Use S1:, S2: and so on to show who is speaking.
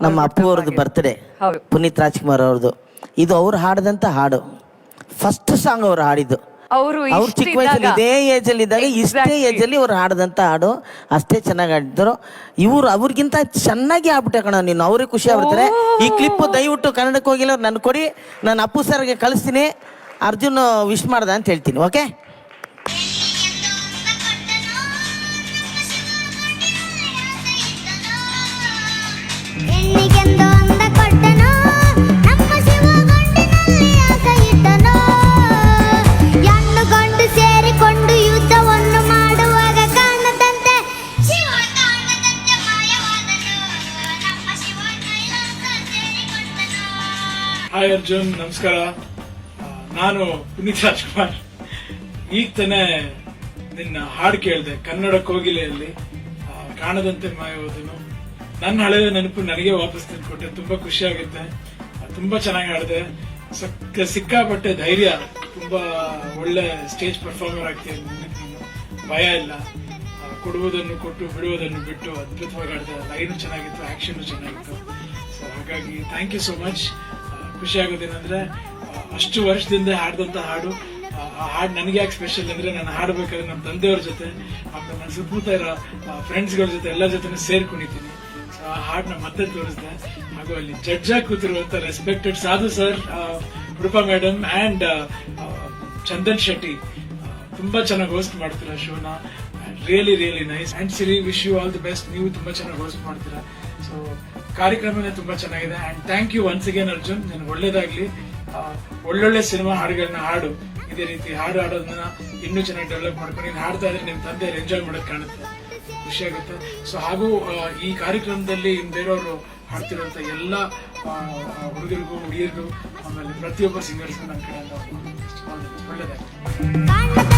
S1: ನಮ್ಮ ಅಪ್ಪು ಅವ್ರದ್ದು ಬರ್ತ್ಡೇ
S2: ಹೌದು.
S1: ಪುನೀತ್ ರಾಜ್ಕುಮಾರ್ ಅವ್ರದ್ದು. ಇದು ಅವ್ರು ಹಾಡದಂತ ಹಾಡು. ಫಸ್ಟ್ ಸಾಂಗ್ ಅವ್ರು ಹಾಡಿದ್ದು.
S2: ಅವರು
S1: ಅವ್ರು ಚಿಕ್ಕ ವಯಸ್ಸಲ್ಲಿ ಇದೇ ಏಜ್ ಅಲ್ಲಿ ಇದ್ದಾಗ ಇಷ್ಟೇ ಏಜ್ ಅಲ್ಲಿ ಅವ್ರು ಹಾಡದಂತ ಹಾಡು. ಅಷ್ಟೇ ಚೆನ್ನಾಗಿ ಹಾಡಿದ್ರು ಇವ್ರು ಅವ್ರಿಗಿಂತ ಚೆನ್ನಾಗಿ ಆಗ್ಬಿಟ್ಟೆ ಕಣ ನೀನು. ಅವ್ರಿಗೆ ಖುಷಿ ಆಗ್ಬಿಡ್ತಾರೆ. ಈ ಕ್ಲಿಪ್ ದಯವಿಟ್ಟು ಕನ್ನಡಕ್ಕೆ ಹೋಗಿಲ್ಲ ನನ್ ಕೊಡಿ. ನಾನು ಅಪ್ಪು ಸರ್ಗೆ ಕಳಿಸ್ತೀನಿ. ಅರ್ಜುನ್ ವಿಶ್ ಮಾಡ್ದ ಅಂತ ಹೇಳ್ತೀನಿ ಓಕೆ
S3: ಹಾಯ್ ಅರ್ಜುನ್ ನಮಸ್ಕಾರ. ನಾನು ಪುನೀತ್ ರಾಜ್ಕುಮಾರ್. ಈಗ ತಾನೆ ನಿನ್ನ ಹಾಡು ಕೇಳಿದೆ, ಕನ್ನಡ ಕೋಗಿಲೆಯಲ್ಲಿ ಕಾಣದಂತೆ ಮಾಯೋದನು. ನನ್ನ ಹಳೆಯ ನೆನಪು ನನಗೆ ವಾಪಸ್ ತಂದ್ಕೊಟ್ಟೆ. ತುಂಬಾ ಖುಷಿ ಆಗುತ್ತೆ. ತುಂಬಾ ಚೆನ್ನಾಗಿ ಹಾಡಿದೆ. ಸಕ್ಕ ಸಿಕ್ಕಾಪಟ್ಟೆ ಧೈರ್ಯ, ತುಂಬಾ ಒಳ್ಳೆ ಸ್ಟೇಜ್ ಪರ್ಫಾರ್ಮರ್ ಆಗ್ತೀನಿ ಭಯ ಇಲ್ಲ. ಕೊಡುವುದನ್ನು ಕೊಟ್ಟು, ಬಿಡುವುದನ್ನು ಬಿಟ್ಟು ಅದ್ಭುತವಾಗಿ ಆಡಿದೆ ಲೈನು ಚೆನ್ನಾಗಿತ್ತು ಆಕ್ಷನ್ ಚೆನ್ನಾಗಿತ್ತು. ಸೊ ಹಾಗಾಗಿ ಥ್ಯಾಂಕ್ ಯು ಸೋ ಮಚ್ ಖುಷಿ ಆ, ಅಷ್ಟು ವರ್ಷದಿಂದ ಹಾಡಿದಂಥ ಹಾಡು ಆ, ಹಾಡು ನನಗೆ ಯಾಕೆ ಸ್ಪೆಷಲ್ ಅಂದ್ರೆ ನಾನು ಹಾಡಬೇಕಾದ್ರೆ ನಮ್ಮ ತಂದೆಯವ್ರ ಜೊತೆ ಆಮೇಲೆ ನನ್ನ ಸುತ್ತಮುತ್ತ ಇರೋ ಫ್ರೆಂಡ್ಸ್ಗಳ ಜೊತೆ ಎಲ್ಲ ಜೊತೆ ಸೇರ್ಕೊಂಡಿದ್ದೀನಿ ಸೊ ಆ ಹಾಡನ್ನ ಮತ್ತೆ ತೋರಿಸಿದೆ. ಹಾಗೂ ಅಲ್ಲಿ ಜಡ್ಜ್ ಆಗಿ ಕೂತಿರುವಂತ respected Sadhu sir Roopa madam and Chandan Shetty ತುಂಬಾ ಚೆನ್ನಾಗಿ ಹೋಸ್ಟ್ ಮಾಡ್ತಿರೋ ಶೋನ. Really really nice and Siri wish you all the best ನೀವು ತುಂಬಾ ಚೆನ್ನಾಗಿ ಹೋಸ್ಟ್ ಮಾಡ್ತೀರಾ. ಸೊ ಕಾರ್ಯಕ್ರಮನೇ ತುಂಬಾ ಚೆನ್ನಾಗಿದೆ. And thank you once again Arjun. ನನಗೆ ಒಳ್ಳೇದಾಗ್ಲಿ. ಒಳ್ಳೊಳ್ಳೆ ಸಿನಿಮಾ ಹಾಡುಗಳನ್ನ ಹಾಡು. ಇದೇ ರೀತಿ ಹಾಡು ಹಾಡೋದನ್ನ ಇನ್ನೂ ಚೆನ್ನಾಗಿ ಡೆವಲಪ್ ಮಾಡ್ಕೊಂಡು ನೀನು ಹಾಡ್ತಾ ಇದ್ರೆ ನಿಮ್ಮ ತಂದೆ ಎಂಜಾಯ್ ಮಾಡೋದು ಕಾಣುತ್ತೆ. ಖುಷಿ ಆಗುತ್ತೆ. ಸೊ ಹಾಗೂ ಈ ಕಾರ್ಯಕ್ರಮದಲ್ಲಿ ಬೇರೆಯವರು ಹಾಡ್ತಿರುವಂತ ಎಲ್ಲ ಹುಡುಗರಿಗೂ ಹುಡುಗಿಯರಿಗೂ ಆಮೇಲೆ ಪ್ರತಿಯೊಬ್ಬ ಸಿಂಗರ್ಸ್ಗೂ ನನ್ನ ಕಡೆಯಿಂದ ಒಳ್ಳೇದಾಗ್ತದೆ
S4: ಕಾಣ